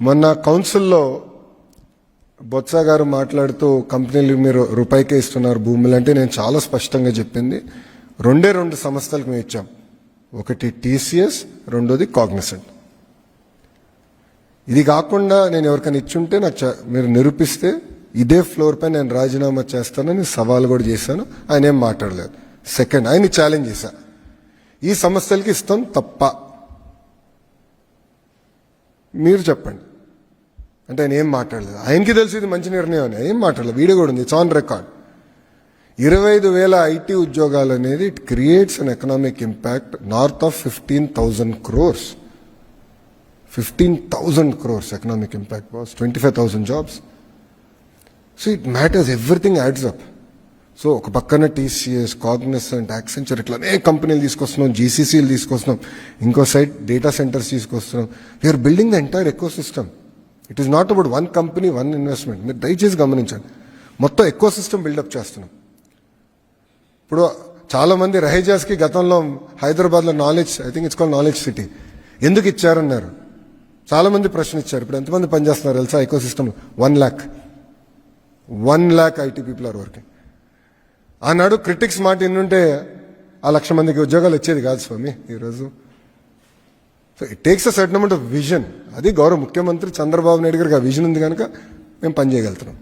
మొన్న కౌన్సిల్లో బొత్స గారు మాట్లాడుతూ కంపెనీలు మీరు రూపాయికే ఇస్తున్నారు భూములు అంటే నేను చాలా స్పష్టంగా చెప్పింది. రెండే రెండు సంస్థలకు మేము ఇచ్చాం. ఒకటి టీసీఎస్ రెండోది కాగ్నిసెంట్. ఇది కాకుండా నేను ఎవరికైనా ఇచ్చుంటే నాకు చ- మీరు నిరూపిస్తే ఇదే ఫ్లోర్ పై నేను రాజీనామా చేస్తానని సవాల్ కూడా చేశాను. ఆయన ఏం మాట్లాడలేదు. సెకండ్ ఆయన ఛాలెంజ్ చేశా. ఈ సంస్థలకి ఇస్తాం తప్ప. మీరు చెప్పండి. అంటే ఆయన ఏం మాట్లాడలేదు. ఆయనకి తెలిసి ఇది మంచి నిర్ణయం అని. ఏం మాట్లాడలేదు. వీడియో కూడా ఉంది. ఇట్స్ ఆన్ రికార్డ్ ఇరవై ఐదు వేల ఐటీ ఉద్యోగాలు అనేది it creates an economic impact north of fifteen thousand crores fifteen thousand crores economic impact was twenty five thousand jobs so it matters everything adds up so ఒక పక్కన TCS Cognizant Accenture ఇట్లా అనేక కంపెనీలు తీసుకొస్తున్నాం. జీసీసీలు తీసుకొస్తున్నాం. ఇంకో సైడ్ డేటా సెంటర్స్ తీసుకొస్తున్నాం. We're building the entire ecosystem it is not about one company one investment మీరు దయచేసి గమనించండి. మొత్తం ఎక్కువ సిస్టమ్ బిల్డప్ చేస్తున్నాం. ఇప్పుడు చాలామంది రహేజాస్కి గతంలో హైదరాబాద్లో knowledge I think it's call knowledge city ఎందుకు ఇచ్చారన్నారు? చాలా మంది ప్రశ్న ఇచ్చారు. ఇప్పుడు ఎంతమంది పనిచేస్తున్నారు తెలుసా ecosystem one lakh one lakh IT people are working ఆనాడు క్రిటిక్స్ మాట ఎన్నుంటే ఆ లక్ష మందికి ఉద్యోగాలు వచ్చేది కాదు స్వామి ఈరోజు. So it takes a certain amount of vision అది గౌరవ ముఖ్యమంత్రి చంద్రబాబు నాయుడు గారికి ఆ విజన్ ఉంది కనుక మేము పనిచేయగలుగుతున్నాం